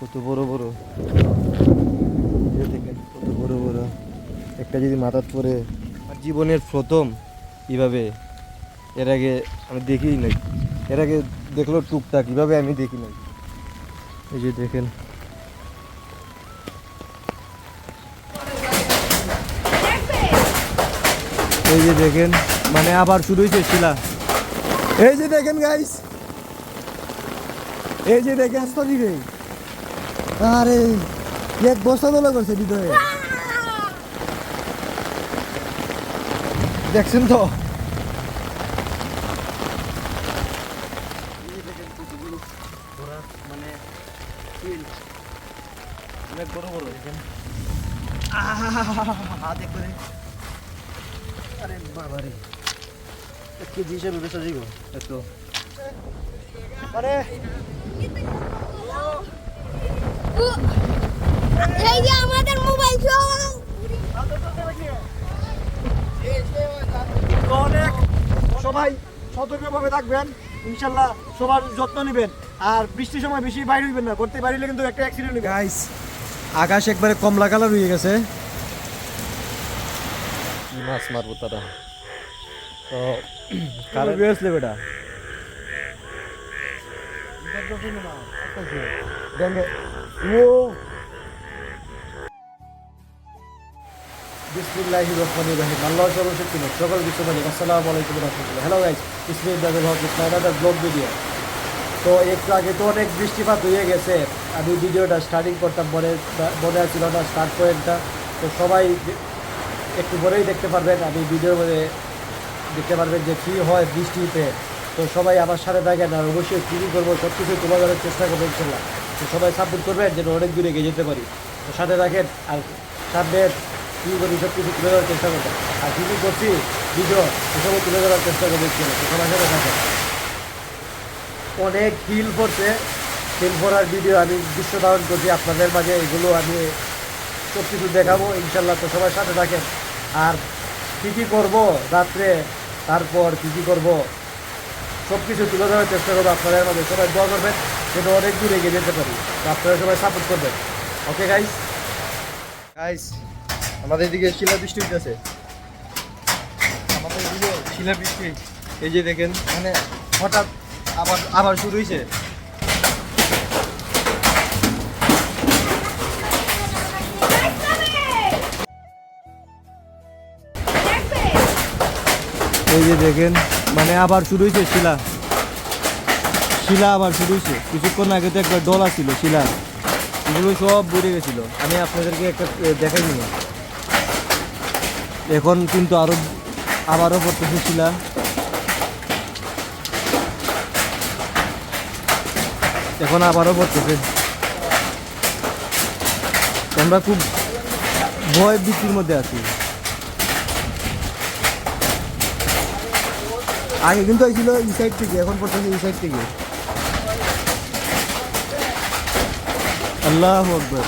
কত বড় বড়। কত বড় বড়। একটা যদি মাথার পরে আমার জীবনের প্রথম এইভাবে, এর আগে আমি দেখিই নাই। এর আগে দেখল টুকটাক, এইভাবে আমি দেখি নাই। এই যে দেখেন। এই যে দেখেন মানে আবার শুরু হয়েছে শিলা। এই যে দেখেন গাইস এই যে দেখেন রে আরে, এক বস্তা তোলা করছে ভিতরে দেখছেন তো? অনেক বড় বড় দেখেন হাত আরে বাবা রে। এক কেজি হিসেবে বেচা এত। এই যে আমাদের মোবাইল ফোন অনেক সবাই সতর্কভাবে থাকবেন। ইনশাল্লাহ সবার যত্ন নেবেন। আর বৃষ্টির সময় বেশি বাইরে হইবেন না। করতে পারিলে কিন্তু একটা অ্যাক্সিডেন্ট হবে গাইস আকাশ একবারে কমলা কালার হয়ে গেছে। মাছ মারবো তারা? তো কালো বেসলে বেটা। দেখে হ্যালো ভিডিও তো একটু আগে তো অনেক বৃষ্টিপাত হয়ে গেছে। আমি ভিডিওটা স্টার্টিং করতাম, মনে মনে ছিল না স্টার্ট পয়েন্টটা তো সবাই একটু পরেই দেখতে পারবেন, আমি ভিডিওর মধ্যে দেখতে পারবেন যে কী হয় বৃষ্টিতে। তো সবাই আমার সাথে থাকেন আর অবশ্যই কী করব সব কিছু ধরার চেষ্টা করব ইনশাল্লাহ সবাই সাপোর্ট করবেন যেন অনেক দূরে এগিয়ে যেতে পারি। তো সাথে থাকেন আর সামনে কী করি সব কিছু তুলে ধরার চেষ্টা করবেন। আর কী কী করছি ভিডিও এসবও তুলে ধরার চেষ্টা করব। তো সবার সাথে থাকেন। অনেক হিল পড়ছে হিল পড়ার ভিডিও আমি দৃশ্য ধারণ করছি। আপনাদের মাঝে এগুলো আমি সব কিছু দেখাবো। ইনশাল্লাহ তো সবার সাথে থাকেন। আর কী কী করব রাত্রে, তারপর কী কী করব সব কিছু তুলে ধরার চেষ্টা করব আপনাদের মাঝে। সবাই দোয়া করবেন। যেন অনেক দূরে এগিয়ে যেতে পারি। আপনারা সবাই সাপোর্ট করবেন। ওকে গাইস গাইস আমাদের এদিকে শিলা বৃষ্টি হইতেছে। আমাদের এদিকে শিলা বৃষ্টি। এই যে দেখেন মানে হঠাৎ আবার আবার শুরু হয়েছে এই যে দেখেন মানে আবার শুরু হয়েছে শিলা। শিলা আবার শুরু হয়েছে। কিছুক্ষণ আগে তো একবার ডলা ছিল শিলা। এগুলো সব বুড়ে গেছিল। আমি আপনাদেরকে একটা দেখাই নিব এখন কিন্তু আরও, আবারও পড়তেছে শিলা। এখন আবারও পড়তেছে। আমরা খুব ভয় ভীতির মধ্যে আছি। আগে কিন্তু আইছিল এই সাইড থেকে, এখন পর্যন্ত এই সাইড থেকে। আল্লাহ আকবর।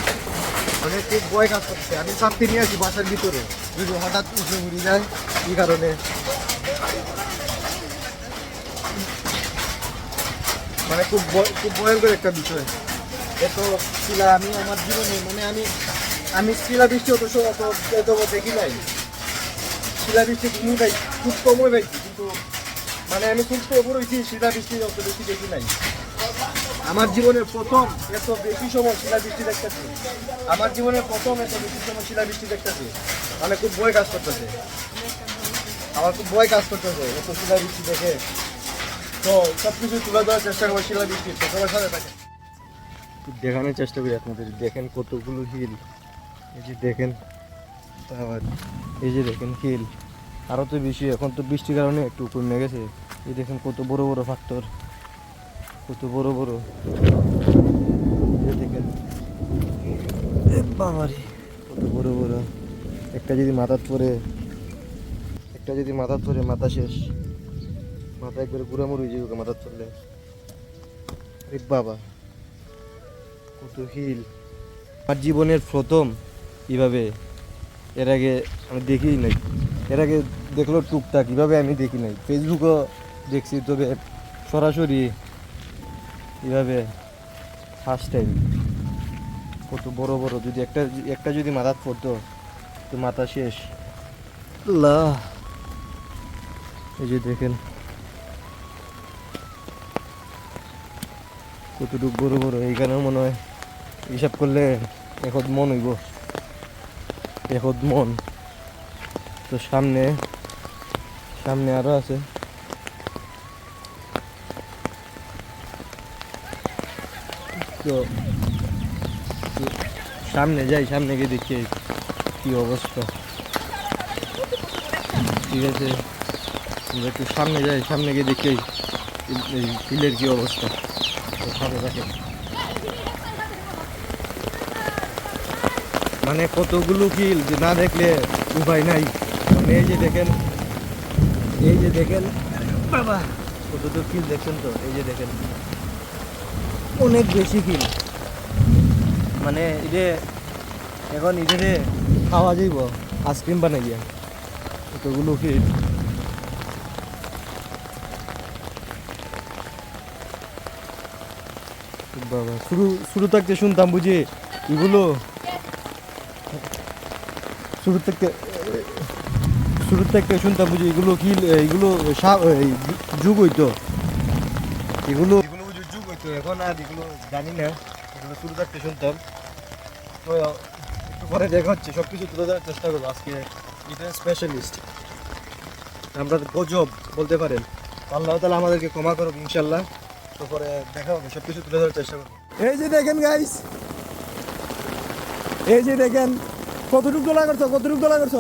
মানে খুব ভয় করছে। আমি শান্তি নিয়ে আছি বাসার ভিতরে। যদি হঠাৎ উঠে উড়ি এই কারণে? মানে খুব খুব ভয়ঙ্কর একটা বিষয়। এত শিলা আমি আমার জীবনে মানে আমি আমি শিলা বৃষ্টি অত অত, এত দেখি নাই। শিলা বৃষ্টি তুমি পাই, খুব কমই পাইছি, কিন্তু মানে আমি খুব কমই রয়েছি শিলা বৃষ্টি অত বেশি দেখি নাই। আমার জীবনের প্রথম এত বেশি সময় শিলাবৃষ্টি দেখতেছি। আমার জীবনের প্রথম এত বেশি সময় শিলাবৃষ্টি দেখতেছি। মানে খুব ভয় কাজ করতেছে। আমার খুব ভয় কাজ করতেছে এত শিলাবৃষ্টি দেখে। তো সব কিছু তুলে ধরার চেষ্টা করব শিলাবৃষ্টি তো সবার সাথে থাকে দেখানোর চেষ্টা করি আপনাদের। দেখেন কতগুলো হিল। এই যে দেখেন আবার এই যে দেখেন হিল। আরও তো বেশি, এখন তো বৃষ্টির কারণে একটু কমে গেছে। এই দেখেন কত বড় বড় ফ্যাক্টর কত বড় বড়। এ কত বড় বড়। একটা যদি মাথার পরে একটা যদি মাথার পরে মাথা শেষ। মাথা একবারে গুড়ামুড়ি যাবে মাথার পরলে আরে বাবা, কত হিল। আমার জীবনের প্রথম এইভাবে এর আগে আমি দেখিই নাই। এর আগে দেখল টুকটাক এইভাবে আমি দেখি নাই। ফেসবুকও দেখছি, তবে সরাসরি এইভাবে ফার্স্ট টাইম কত বড় বড়, যদি একটা একটা যদি মাথাত পড়তো, তো মাথা শেষ। এই যে দেখেন। কতটুক বড় বড়, এইখানে মনে হয় হিসাব করলে এখন মন হইব। এখন মন। তো সামনে সামনে আরও আছে। তো তো সামনে যাই, সামনে গিয়ে দেখি কি অবস্থা। ঠিক আছে একটু সামনে যাই, সামনে গিয়ে দেখি এই- কি অবস্থা। তো সাথে থাকেন। মানে কতগুলো কিল না দেখলে উপায় নাই। মানে এই যে দেখেন, এই যে দেখেন, বাবা কতটুকু কিল দেখছেন তো? এই যে দেখেন। অনেক বেশি কিল। মানে ইদে এখন ইদে খাওয়া যাইব, আইসক্রিম বানাই গিয়া কতগুলো কিল। বাবা, শুরু শুরু থাকতে শুনতাম বুঝি এগুলো, শুরু থেকে শুরু থেকে শুনতাম বুঝি এগুলো কি এগুলো যুগ হইতো। এগুলো এগুলো বুঝি যুগ হইতো এখন আর এগুলো জানি না, এগুলো শুরু থাকতে শুনতাম। তো একটু পরে দেখা হচ্ছে সব কিছু তুলে ধরার চেষ্টা করব আজকে এটা স্পেশালিস্ট আমরা গজব বলতে পারেন। আল্লাহ তালা আমাদেরকে ক্ষমা করুক ইনশাল্লাহ তো পরে দেখা হবে সব কিছু তুলে ধরার চেষ্টা করব। এই যে দেখেন গাইস এই যে দেখেন, কতটুক দোলা করছ, কতটুক দোলা করছ?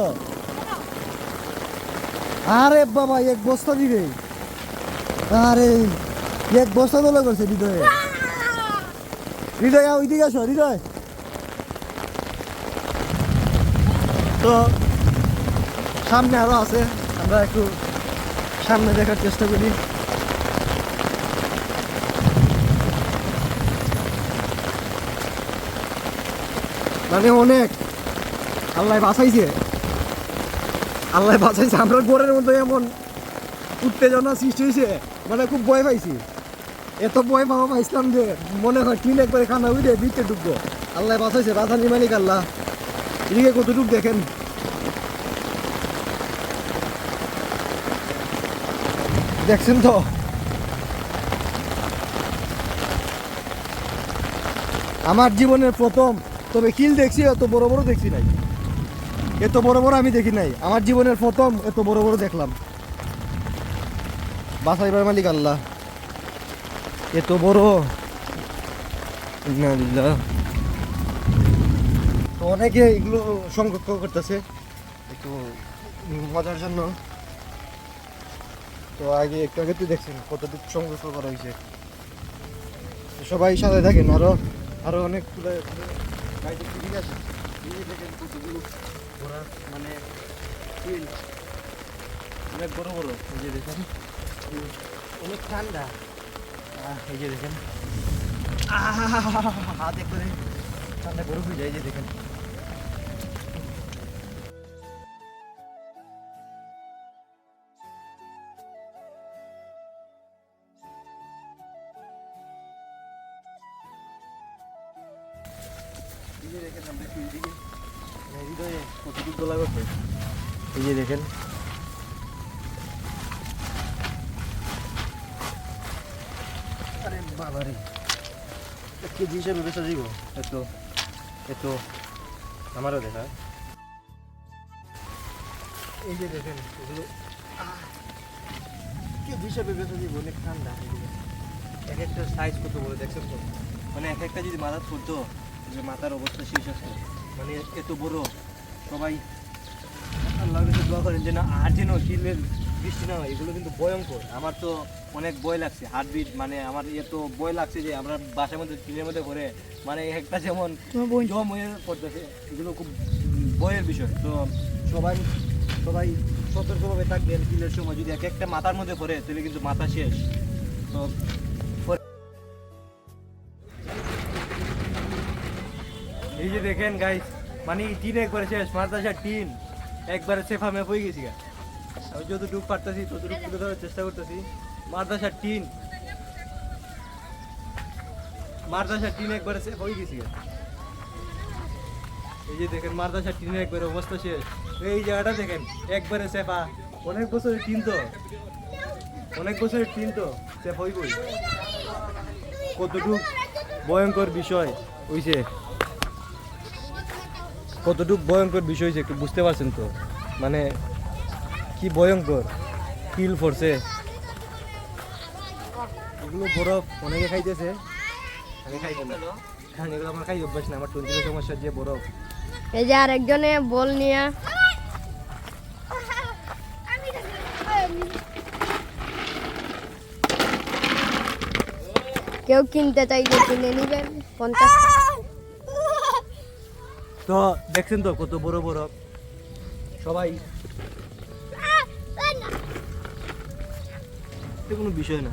আরে বাবা, এক বস্তা দিবে। আরে। এক বস্তা দোলা করছে হৃদয়ে। হৃদয় ওই দিকে আসো, হৃদয়। তো, সামনে আরও আছে, আমরা একটু সামনে দেখার চেষ্টা করি। মানে অনেক, আল্লাহ বাঁচাইছে। আল্লাহ বাঁচাইছে, আমরা গোরের মধ্যে এমন উত্তেজনা সৃষ্টি হয়েছে মানে খুব ভয় পাইছি। এত ভয় পাওয়া পাইছিলাম যে মনে হয় টিন একবারে খানা উঠে দিতে ঢুকবো। আল্লাহ বাঁচাইছে বাঁচানি মালিক আল্লাহ। এদিকে কতটুক দেখেন? দেখছেন তো? আমার জীবনের প্রথম, তবে কিল দেখছি, এত বড় বড় দেখছি নাই। এত বড় বড় আমি দেখি নাই। আমার জীবনের প্রথম, এত বড় বড় দেখলাম। বাসাইবার মালিক আল্লাহ। এত বড়। তো অনেকে এগুলো সংরক্ষণ করতেছে, একটু মজার জন্য। তো আগে, একটু আগে তুই দেখছেন কতটুকু সংরক্ষণ করা হয়েছে। সবাই সাথে থাকেন, আরও আরও অনেক ঠিক আছে। মানে অনেক বড় বড় যে দেখেন। অনেক ঠান্ডা। এই যে দেখেন। হাত একবারে ঠান্ডা বরফ হয়ে যায় যে দেখেন। এই যে দেখেন। ঠান্ডা। এক একটা সাইজ কত বড় দেখছেন তো? মানে এক একটা যদি মাথা পড়তো যে মাথার অবস্থা শেষ আছে মানে এত বড়, সবাই আল্লাহর কাছে দোয়া করেন যে না, আর যেন কিলের বৃষ্টি না এগুলো কিন্তু ভয়ঙ্কর। আমার তো অনেক ভয় লাগছে হার্টবিট মানে আমার এত ভয় লাগছে যে আমরা বাসার মধ্যে কিলের মধ্যে করে মানে একটা যেমন জম হয়ে পড়তেছে এগুলো খুব ভয়ের বিষয়। তো সবাই সবাই সতর্কভাবে থাকবেন কিলের সময় যদি এক একটা মাথার মধ্যে পড়ে তাহলে কিন্তু মাথা শেষ। তো এই যে দেখেন গাইস মানে টিন একবারে শেষ মারতাছে টিন একবারে সেফা ম্যাপ হয়ে গেছি গা। আমি যতটুকু পারতেছি, ততটুকু তুলে ধরার চেষ্টা করতেছি। মারদাসা টিন। মারদাসা টিন একবারে হয়ে গেছি। এই যে দেখেন, মাদ্রাসা টিনের একবারে অবস্থা শেষ। এই জায়গাটা দেখেন, একবারে সেফা অনেক বছরের টিন তো। অনেক বছরের টিন তো ভয়ঙ্কর বিষয় হইছে। কতটুকু ভয়ঙ্কর বিষয় হয়েছে একটু বুঝতে পারছেন তো? মানে কি ভয়ঙ্কর। ফিল করছে এগুলো বরফ অনেকে খাইতেছে। আমি খাইতে না। কারণ এগুলো আমার খাই অভ্যাস না আমার টন্টির সমস্যা যে বরফ এই যে আরেকজনে বল নিয়ে। কেউ কিনতে চাইলে কিনে নিবেন পঞ্চাশ তো দেখছেন তো কত বড় বরফ সবাই এটা কোনো বিষয় না।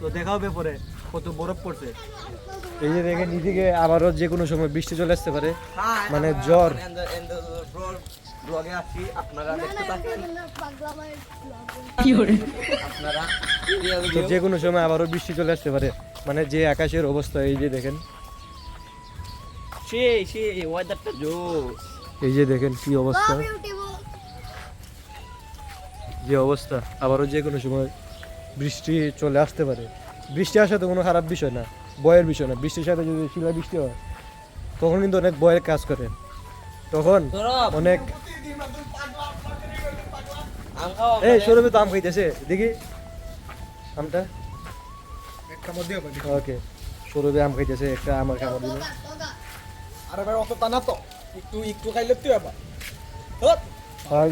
তো দেখা হবে পরে কত বরফ পড়ছে। এই যে দেখেন নিজেকে আবারও যে কোনো সময় বৃষ্টি চলে আসতে পারে। মানে জ্বর। ব্লগে আসছি আপনারা দেখতে পাচ্ছেন। আপনারা তো যে কোনো সময় আবারও বৃষ্টি চলে আসতে পারে। মানে যে আকাশের অবস্থা এই যে দেখেন। ওয়েদারটা জোস এই যে দেখেন কি অবস্থা। যে অবস্থা আবারও যে কোনো সময় বৃষ্টি চলে আসতে পারে। বৃষ্টি আসা তো কোনো খারাপ বিষয় না বয়ের বিষয় না। বৃষ্টির সাথে যদি শিলা বৃষ্টি হয় তখন কিন্তু অনেক বয়ের কাজ করে। তখন অনেক এই সৌরভে তো আম খাইতেছে দেখি। আমটা? ওকে সৌরভে আম খাইতেছে একটা আমার খাবার দিল। আরে ভাই অত টানা তো। একটু একটু খাইলে তুই আবার খাওয়াই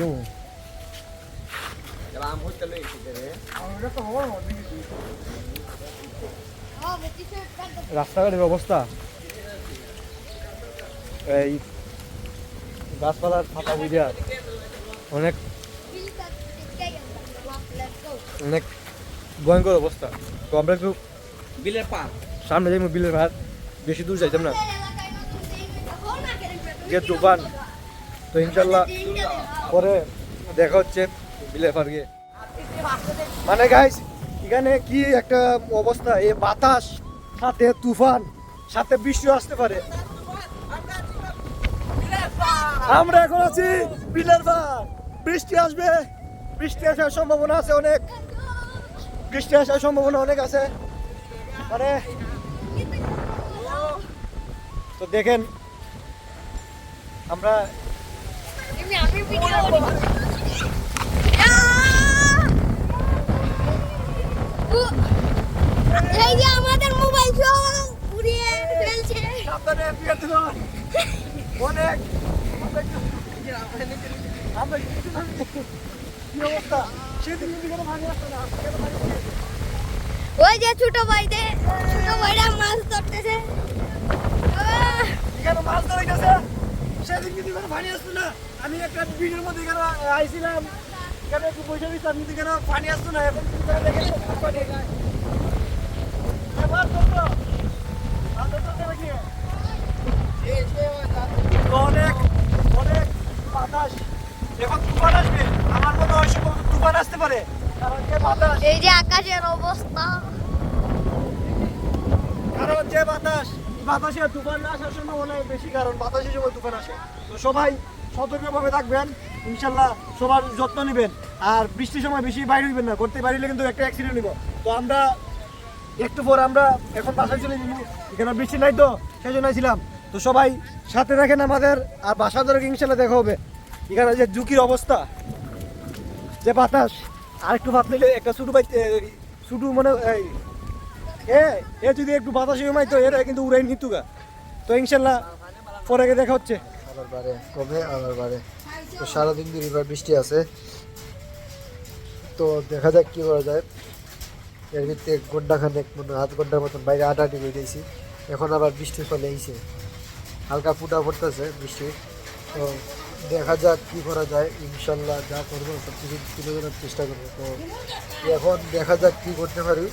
হইতে লই রে রাস্তাঘাটের অবস্থা। এই গাছপালার ফাঁকা বুঝা অনেক অনেক ভয়ঙ্কর অবস্থা। তো আমরা একটু বিলের পার সামনে যাই বিলের ভাত বেশি দূর যাইতাম না। যে তুফান। তো ইনশাল্লাহ পরে দেখা হচ্ছে। গিয়ে। মানে গাইস এখানে কি একটা অবস্থা? এই বাতাস, সাথে তুফান, সাথে বৃষ্টি আসতে পারে। আমরা এখন আছি বিলের পার। বৃষ্টি আসবে। বৃষ্টি আসার সম্ভাবনা আছে অনেক। বৃষ্টি আসার সম্ভাবনা অনেক আছে। মানে তো দেখেন, আমরা আমি ভিডিও এই যে আমাদের মোবাইল ফোন উড়িয়ে ফেলছে। সাবধানে অনেক অনেক- আমরা কি অবস্থা? সেদিন কিন্তু কোনো ভাঙি আসতো না আজকে তো ভাঙি আসছে। ওই যে ছোট ভাইতে ছোট ভাইরা মাছ ধরতেছে। এখানে মাছ ধরে গেছে সেদিন কিন্তু কোনো পানি আসতো না। আমি একটা ভিডিওর মধ্যে এখানে আইছিলাম। এখানে একটু পানি আসতো না? এখন পানি অনেক অনেক বাতাস। এখন তুফান আসবে। আমার মনে হয় তুফান আসতে পারে। কারণ যে বাতাস এই যে আকাশের অবস্থা। কারণ যে বাতাস বাতাসে তুফান না আসার সম্ভাবনা বেশি কারণ বাতাসের সময় তুফান আসে। তো সবাই সতর্কভাবে থাকবেন। ইনশাল্লাহ সবার যত্ন নেবেন। আর বৃষ্টির সময় বেশি বাইরে হইবেন না, করতে পারিলে কিন্তু একটা অ্যাক্সিডেন্ট নিব তো আমরা একটু পর আমরা এখন বাসায় চলে যাব। এখানে বৃষ্টি নাই তো সেই জন্য ছিলাম তো সবাই সাথে রাখেন আমাদের, আর বাসা ধরে ইনশাল্লাহ দেখা হবে। এখানে যে ঝুঁকির অবস্থা, যে বাতাস আর একটু ভাত নিলে একটা ছোটো বাই ছোটো মানে এ এ যদি একটু বাতাস জমাই তো এরা কিন্তু উড়াই নিতুগা তো ইনশাল্লাহ পরে দেখা হচ্ছে। আবার বারে, কবে? আবার বারে। তো সারাদিন ধরে এবার বৃষ্টি আছে। তো দেখা যাক কি করা যায়। এর ভিত্তি এক ঘণ্টা খানেক মানে আধ ঘণ্টার মতন বাইরে আটাটি করে দিয়েছি। এখন আবার বৃষ্টির ফলে এইছে হালকা ফুটা পড়তেছে বৃষ্টি। তো দেখা যাক কি করা যায়। ইনশাল্লাহ যা করব সব কিছু তুলে ধরার চেষ্টা করব। তো এখন দেখা যাক কি করতে পারি।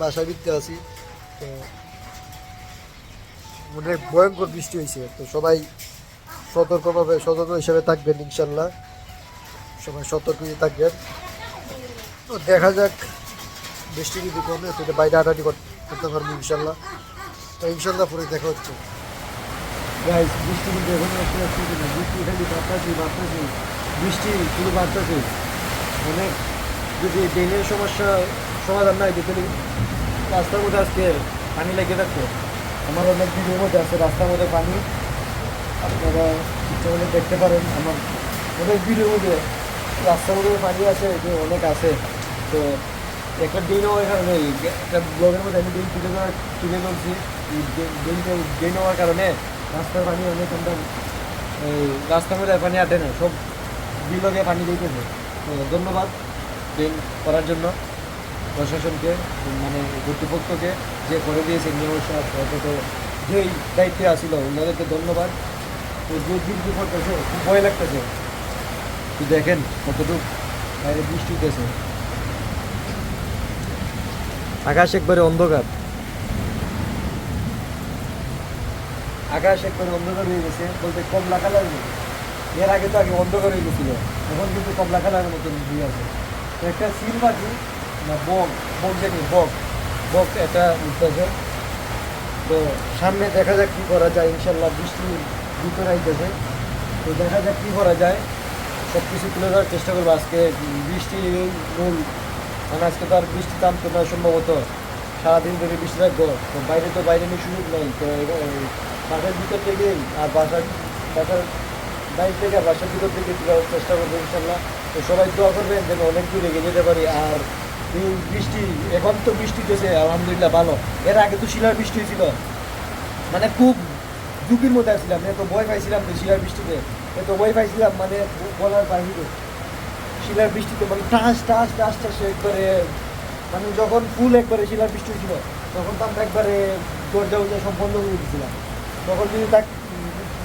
বাসায় ভিত্তি আছি। তো অনেক ভয়ঙ্কর বৃষ্টি হয়েছে। তো সবাই সতর্কভাবে সতর্ক হিসেবে থাকবেন ইনশাল্লাহ। সবাই হয়ে থাকবেন। তো দেখা যাক, বৃষ্টি যদি কমে তো বাইরে কর- করতে পারব ইনশাল্লাহ। তো ইনশাল্লাহ পরে দেখা হচ্ছে। বৃষ্টি কিন্তু এখন একটু একটু বৃষ্টি খালি বৃষ্টি শুধু বাড়তেছে। অনেক যদি ড্রেনের সমস্যা সমাধান নাই তাহলে রাস্তার মধ্যে আজকে পানি লেগে থাকতো। আমার অনেক ভিডিওর মধ্যে আছে, রাস্তার মধ্যে পানি। আপনারা ইচ্ছা দেখতে পারেন আমার অনেক ভিডিও মধ্যে মধ্যে পানি আছে অনেক আছে। তো একটা দিন হওয়ার কারণে একটা ব্লগের মধ্যে আমি দিন তুলে ধরা তুলে ধরছি। দিনটা দিন হওয়ার কারণে রাস্তার পানি অনেক আমরা এই রাস্তার মধ্যে পানি আটে না, সব বিলকে পানি দিতেছে। তো ধন্যবাদ ড্রেন করার জন্য। প্রশাসনকে মানে কর্তৃপক্ষকে যে করে দিয়েছে নিয়ম অন্তত যেই দায়িত্বে আসিল ওনাদেরকে ধন্যবাদ। করতেছে খুব ভয় লাগতেছে। তো দেখেন কতটুকু বাইরে বৃষ্টি হতেছে আকাশ একবারে অন্ধকার। আকাশ একবারে অন্ধকার হয়ে গেছে বলতে কমলা কালার নেই। এর আগে তো আগে অন্ধকার হয়ে গেছিল এখন কিন্তু কমলা কালারের মতন দিয়ে আছে। একটা সিল পাখি না বক বক জানি বক। বক এটা উঠতেছে তো সামনে দেখা যাক কী করা যায় ইনশাল্লাহ বৃষ্টি ভিতরে আইতেছে তো দেখা যাক কী করা যায়। সব কিছু তুলে ধরার চেষ্টা করব আজকে। বৃষ্টি মূল মানে আজকে তো আর বৃষ্টি থামতো না সম্ভবত। সারাদিন ধরে বৃষ্টি থাকব। তো বাইরে তো বাইরে নিয়ে সুযোগ নেই। তো বাসার ভিতর থেকেই আর বাসার বাসার বাইরে থেকে আর বাসার ভিতর থেকে তুলে ধরার চেষ্টা করব ইনশাল্লাহ। তো সবাই দোয়া করবেন যেন অনেক দূরে এগিয়ে যেতে পারি। আর এই বৃষ্টি, এখন তো বৃষ্টি হয়েছে আলহামদুলিল্লাহ ভালো। এর আগে তো শিলার বৃষ্টি হয়েছিল মানে খুব ঝুঁকির মধ্যে আসছিলাম এত ভয় পাইছিলাম তো শিলার বৃষ্টিতে, এত ভয় পাইছিলাম মানে বলার বাহিরে। শিলার বৃষ্টিতে মানে টাস টাস টাস টাস একবারে মানে যখন ফুল একবারে শিলার বৃষ্টি হয়েছিল, তখন তো আমরা একবারে দরজা উজা সব বন্ধ করে দিয়েছিলাম। তখন যদি তাক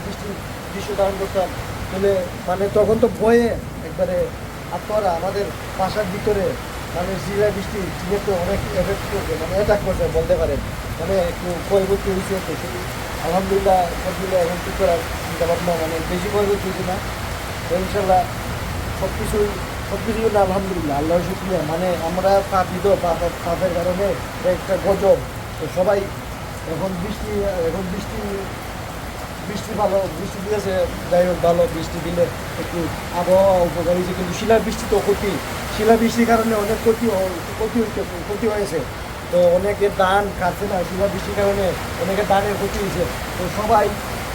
বৃষ্টি দৃশ্য ধারণ করতাম তাহলে মানে তখন তো ভয়ে একবারে আত্মহারা আমাদের বাসার ভিতরে মানে শিলার বৃষ্টি চীনের তো অনেক এফেক্ট করছে মানে অ্যাটাক করছে বলতে পারেন। মানে একটু ক্ষয়ক্ষতি হয়েছে তো আলহামদুলিল্লাহ আলহামদুলিল্লাহ এখন কি করার চিন্তা ভাবনা মানে বেশি ক্ষয়ক্ষতি হয়েছে না। তো ইনশাল্লাহ সব কিছুই সব কিছুর জন্য আলহামদুলিল্লাহ আল্লাহ শুক্রিয়া। মানে আমরা পাপ- পাপের কারণে একটা গজব। তো সবাই এখন বৃষ্টি এখন বৃষ্টি বৃষ্টি ভালো, বৃষ্টি দিয়েছে যাই হোক ভালো, বৃষ্টি দিলে একটু আবহাওয়া উপকার কিন্তু শিলা বৃষ্টি তো ক্ষতি। শিলা বৃষ্টির কারণে অনেক ক্ষতি ক্ষতি হয়েছে ক্ষতি হয়েছে। তো অনেকে দান খাচ্ছে না শিলা বৃষ্টির কারণে অনেকের দানের ক্ষতি হয়েছে। তো সবাই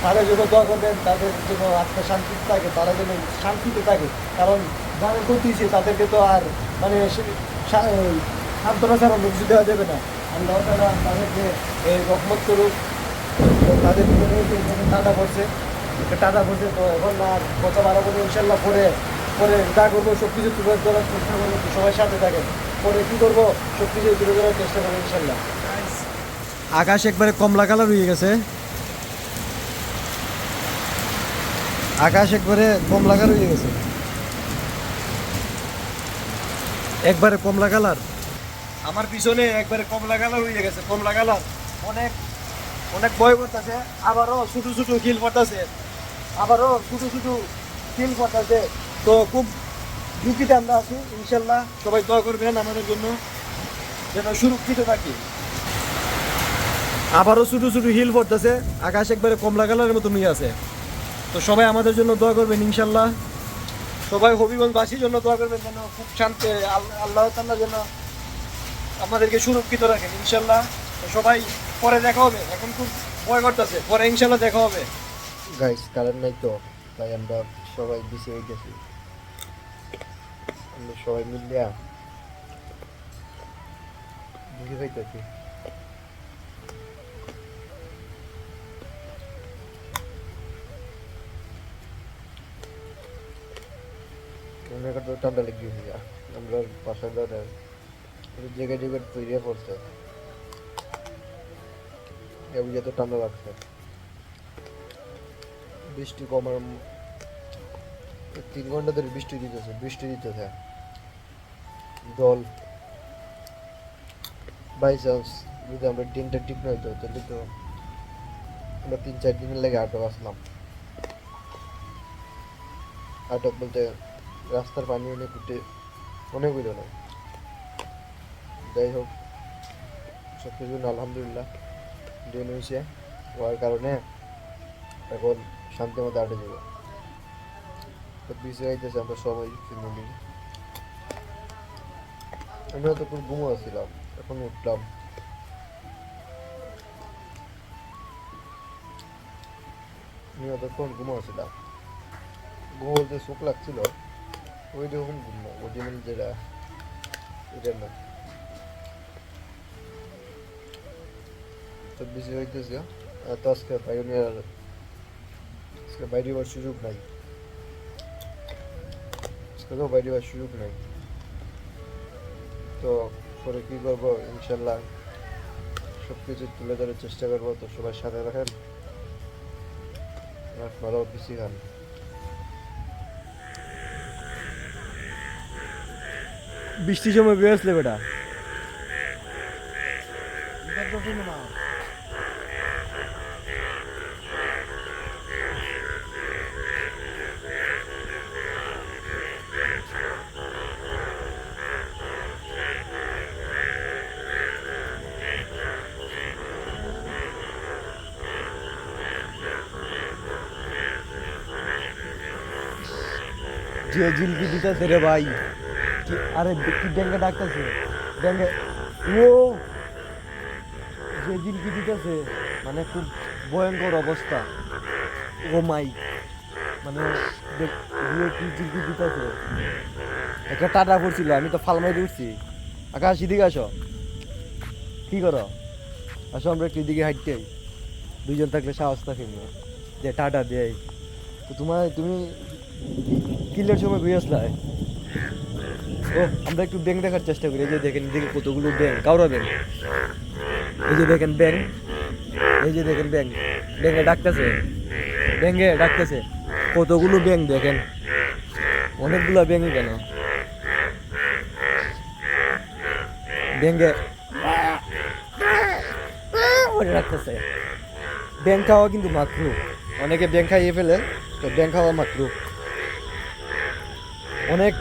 তাদের জন্য দোয়া করবেন, তাদের জন্য আত্মা শান্তি থাকে, তারা যেন শান্তিতে থাকে। কারণ দানের ক্ষতি হয়েছে, তাদেরকে তো আর মানে সান্ত্বনা ছাড়া কিছু দেওয়া যাবে না। আল্লাহ তারা তাদেরকে এই রহমত করুক। তাদের টাটা একটা টাটা পড়ছে তো এখন আর কথা না ইনশাল্লাহ পরে পরে যা করব সব কিছু তুলে ধরার চেষ্টা করব সবাই সাথে থাকেন। আকাশ একবারে কমলা কালার হয়ে গেছে। আকাশ একবারে কমলা কালার হয়ে গেছে। একবারে কমলা কালার। আমার পিছনে একবারে কমলা কালার হয়ে গেছে, কমলা কালার। অনেক অনেক ভয় করতেছে, আবারও ছোটো ছোটো হিল পড়তেছে। আবারও ছোটো ছোটো হিল পড়তেছে। তো খুব ঝুঁকিতে আমরা আছি, ইনশাল্লাহ। সবাই দোয়া করবেন আমাদের জন্য, যেন সুরক্ষিত থাকি। আবারও ছোটো ছোটো হিল পড়তেছে, আকাশ একবারে কমলা কালারের মতো নিয়ে আছে। তো সবাই আমাদের জন্য দোয়া করবেন, ইনশাল্লাহ। সবাই হবিগঞ্জবাসীর জন্য দোয়া করবেন, যেন খুব শান্তি, আল- আল্লাহ তাল্লাহ যেন আমাদেরকে সুরক্ষিত রাখেন, ইনশাল্লাহ। সবাই পরে দেখা হবে, এখন খুব ভয় করতেছে, পরে ইনশাল্লাহ দেখা হবে। গাইস কারেন্ট নাই তো, তাই আমরা সবাই বিছে গেছি আমরা সবাই মিলিয়া বুঝে পাইতেছি ঠান্ডা লেগে গেছে। আমরা বাসার দাদা জায়গায় জায়গায় তৈরি পড়ছে। এবার যেহেতু ঠান্ডা লাগছে। বৃষ্টি কমার তিন ঘণ্টা ধরে বৃষ্টি দিতেছে বৃষ্টি দিতেছে। জল বাই চান্স যদি আমরা দিনটা ঠিক না হইতো, তাহলে তো আমরা তিন চার দিনের লেগে আটক আসলাম। আটক বলতে রাস্তার পানি অনেক উঠে অনেক হইল না। যাই হোক সব কিছু আলহামদুলিল্লাহ ড্রেন হয়েছে হওয়ার কারণে এখন শান্তি মতো আটে যাব। তো পিছিয়ে আইতেছে আমরা সবাই ফ্যামিলি আমরা তো খুব ঘুমো ছিলাম এখন উঠলাম। আমি তখন ঘুমো ছিলাম ঘুমো বলতে চোখ লাগছিল, ওই রকম ঘুম ওই যেমন যেটা, এটা না। তো বেশি হইতেছে তো আজকে বাইরে আজকে বাইরে হওয়ার সুযোগ নাই। আজকে তো বাইরে হওয়ার সুযোগ নাই। তো পরে কি করব? ইনশাল্লাহ সব কিছু তুলে ধরার চেষ্টা করব। তো সবাই সাথে রাখেন আর ভালো বেশি খান বৃষ্টির সময় বেরোসলে বেটা। বেটা যে জিলকি দিতেছে রে ভাই। আরে কি ডেঙ্গে ডাকতেছে? ডেঙ্গে ও! যে জিলকি দিতেছে মানে খুব ভয়ঙ্কর অবস্থা। ও মাই। মানে কি জিলকি দিতেছে? একটা টাটা পড়ছিল আমি তো ফালমাই উঠছি। আকাশ, এদিকে আসো। কি করো? আসো, আমরা একটু এদিকে হাঁটতে। দুইজন থাকলে সাহস থাকে যে টাটা দেয়। তো তোমার তুমি কিলের সময় ঘুরে আসলা? ও, আমরা একটু ব্যাংক দেখার চেষ্টা করি। এই যে দেখেন, এদিকে কতগুলো ব্যাংক কাউরা ব্যাংক এই যে দেখেন ব্যাংক এই যে দেখেন ব্যাংক ব্যাংকে ডাকতেছে। ব্যাংকে ডাকতেছে। কতগুলো ব্যাংক দেখেন। অনেকগুলো ব্যাংক কেন? ব্যাংকে ওরে রাখতেছে ব্যাংক খাওয়া কিন্তু মাত্র অনেকে ব্যাংক খাইয়ে ফেলে, তো ব্যাংক খাওয়া মাত্র অনেক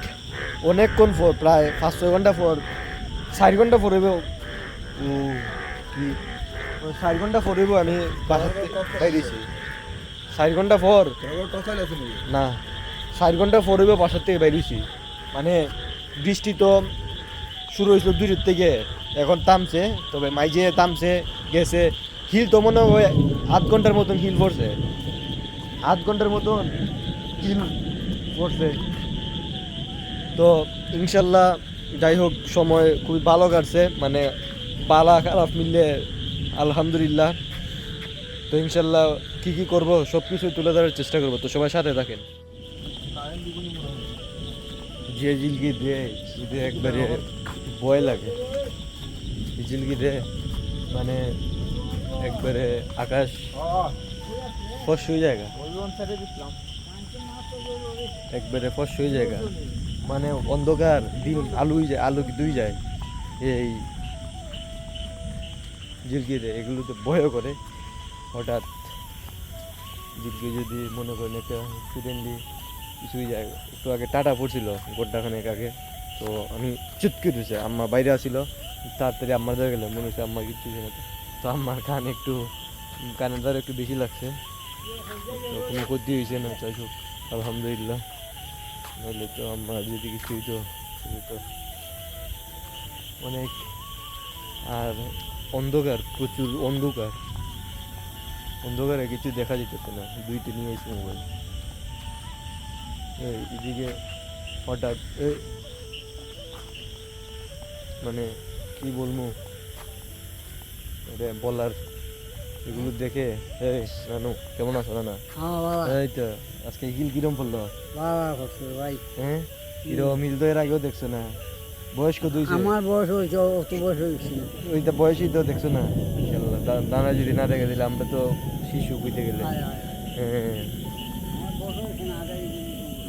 অনেকক্ষণ পর প্রায় পাঁচ ছয় ঘণ্টা পর চার ঘণ্টা ও কি? চার ঘণ্টা হইব আমি বাসার বাইরেছি চার ঘণ্টা পর না। চার ঘণ্টা হইব বাসার থেকে বাইরেছি মানে বৃষ্টি তো শুরু হয়েছিল দূরের থেকে এখন থামছে তবে মাইজে থামছে গেছে। হিল তো মনে হয় আধ ঘণ্টার মতন হিল পড়ছে। আধ ঘণ্টার মতন হিল পড়ছে। তো ইনশাল্লাহ যাই হোক, সময় খুবই ভালো কাটছে। মানে বালা খারাপ মিললে আলহামদুলিল্লাহ। তো ইনশাল্লাহ কি কি করব সব কিছু তুলে ধরার চেষ্টা করব। তো সবাই সাথে থাকেন। যে জিলকি দেয় ঈদে একবারে ভয় লাগে জিলকি দে মানে একবারে আকাশ ফস হয়ে জায়গা একবারে ফস হয়ে জায়গা মানে অন্ধকার, দিন আলুই যায়, আলু দুই যায়। এই জিলকিতে এগুলো তো ভয়ও করে। হঠাৎ জিলকি যদি মনে করেন একটা স্টুডেন্টলি কিছুই যায়, একটু আগে টাটা পড়ছিল গোড্ডাখানেক আগে, তো আমি চুটকে উঠেছে। আম্মা বাইরে আসছিল, তাড়াতাড়ি আম্মার ধরে গেলে, মনে হচ্ছে আম্মা কিছু না। তো আম্মার কান একটু, কানের দ্বারা একটু বেশি লাগছে। কোনো ক্ষতি হয়েছে না হোক, আলহামদুলিল্লাহ। নাহলে তো আম্মা যদি কিছু হইতো তাহলে তো অনেক। আর অন্ধকার, প্রচুর অন্ধকার। অন্ধকারে কিছু দেখা যেতেছে না, দুইটা নিয়ে এসে মোবাইল। এদিকে হঠাৎ মানে কি বলব? এটা বলার এগুলো দেখে এই নানু কেমন আছো নানা হ্যাঁ এই তো আজকে হিল কিরম পড়ল? ভাই। হ্যাঁ? কিরম হিল তো এর আগেও দেখছ না? বয়স কত হয়েছে আমার বয়স হয়েছে অত বয়স হয়েছে। ওইটা বয়সই তো দেখছ না? ইনশাল্লাহ দানা যদি না দেখে দিলে আমরা তো শিশু কইতে গেলে। হ্যাঁ।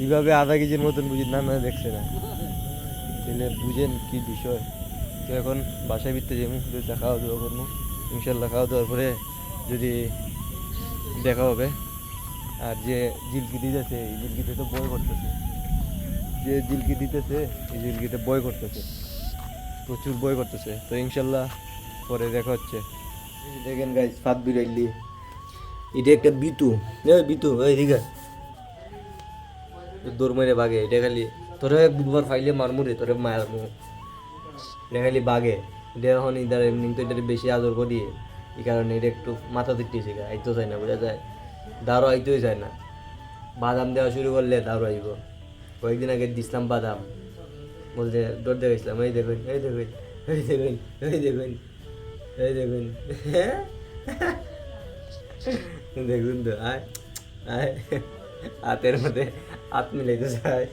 এইভাবে আধা কেজির মতন বুঝি না না দেখছে না। তাহলে বুঝেন কি বিষয়। তো এখন বাসায় ফিরতে যাব দুইটা খাওয়া দাওয়া করব ইনশাল্লাহ খাওয়া দাওয়ার পরে যদি দেখা হবে। আর যে জিলকি দিতেছে, এই জিলকিতে তো বয় করতেছে। যে জিলকি দিতেছে, এই জিলকিতে বয় করতেছে। প্রচুর বয় করতেছে। তো ইনশাল্লাহ পরে দেখা হচ্ছে। দেখেন গাইজ ফাত বিরাইলি এটা একটা বিতু। বিতু ওই দিকে। দৌড় মেরে বাগে, এটা খালি তোরে বুধবার ফাইলে মারমুরে তোরে মারমু। এটা খালি বাগে। এটা এখন ইদার এমনি তো এটা বেশি আদর করি। এই কারণে এটা একটু মাথা দিতেছে আইতো চাই না, বোঝা যায়। দাঁড়ো আইতেই চায় না। বাদাম দেওয়া শুরু করলে দাঁড়ো আইব। কয়েকদিন আগে দিছিলাম বাদাম। বলতে দৌড় দেখাইছিলাম, এই দেখুন এই দেখুন এই দেখুন এই দেখুন এই দেখুন। দেখুন তো, আয় আয়। হাতের মধ্যে হাত মিলাইতে চায়।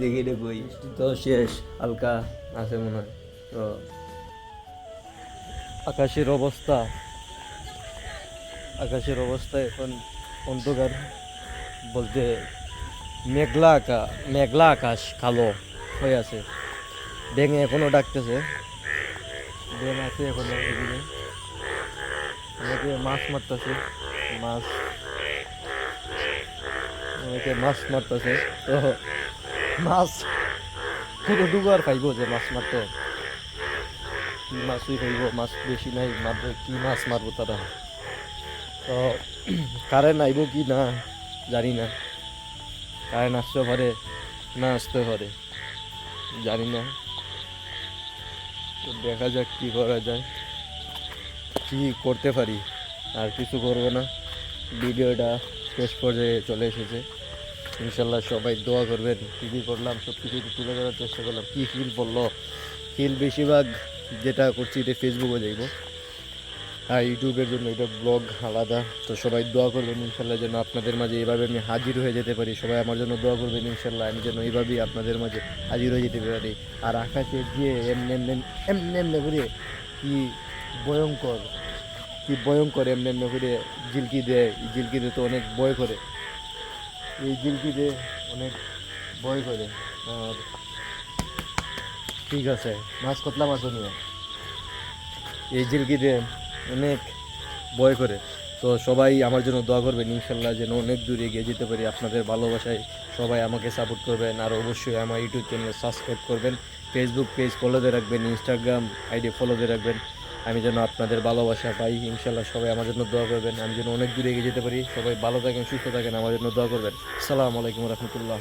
দেখি বই তো শেষ, হালকা আছে মনে হয়। তো আকাশের অবস্থা। আকাশের অবস্থা এখন অন্ধকার। বলতে মেঘলা আকা, মেঘলা আকাশ কালো হয়ে আছে। ব্যাঙে এখনও ডাকতেছে। ব্যাঙ আছে এখনও এদিকে। অনেকে মাছ মারতেছে। মাছ। অনেকে মাছ মারতেছে। তো মাছ। পুরো ডুবার পাইব যে মাছ মারতো? কি মাছই পাইব মাছ বেশি নাই মারবে কি মাছ মারবো তারা? তো কারেন্ট আইব কি না, জানি না। কারেন্ট আসতে পারে না আসতে পারে, জানি না। তো দেখা যাক কি করা যায়। কি করতে পারি, আর কিছু করব না। ভিডিওটা শেষ পর্যায়ে চলে এসেছে। ইনশাল্লাহ সবাই দোয়া করবেন। কী কী করলাম সব কিছু তুলে ধরার চেষ্টা করলাম। কী ফিল বলল? ফিল বেশিরভাগ যেটা করছি এটা ফেসবুকে যাইব আর ইউটিউবের জন্য এটা ব্লগ আলাদা। তো সবাই দোয়া করবেন ইনশাল্লাহ যেন আপনাদের মাঝে এভাবে আমি হাজির হয়ে যেতে পারি। সবাই আমার জন্য দোয়া করবেন ইনশাল্লাহ, আমি যেন এইভাবেই আপনাদের মাঝে হাজির হয়ে যেতে পারি। আর আকাশে গিয়ে এমনি এমনি এমনি এমনি করে কি ভয়ঙ্কর কি ভয়ঙ্কর এমনি এমনি করে জিলকি দেয়। জিলকিতে তো অনেক ভয় করে। এই জিলকিতে অনেক ভয় করে। আর ঠিক আছে, মাছ কতলা মাছও নিয়ে এই জিলকিতে অনেক ভয় করে। তো সবাই আমার জন্য দোয়া করবেন, ইনশাল্লাহ যেন অনেক দূরে এগিয়ে যেতে পারি। আপনাদের ভালোবাসায় সবাই আমাকে সাপোর্ট করবেন। আর অবশ্যই আমার ইউটিউব চ্যানেল সাবস্ক্রাইব করবেন। ফেসবুক পেজ ফলো দিয়ে রাখবেন ইনস্টাগ্রাম আইডি ফলো দিয়ে রাখবেন। আমি যেন আপনাদের ভালোবাসা পাই, ইনশাল্লাহ সবাই আমার জন্য দোয়া করবেন। আমি যেন অনেক দূরে এগিয়ে যেতে পারি। সবাই ভালো থাকেন, সুস্থ থাকেন, আমার জন্য দোয়া করবেন। আসসালামু আলাইকুম রহমতুল্লাহ।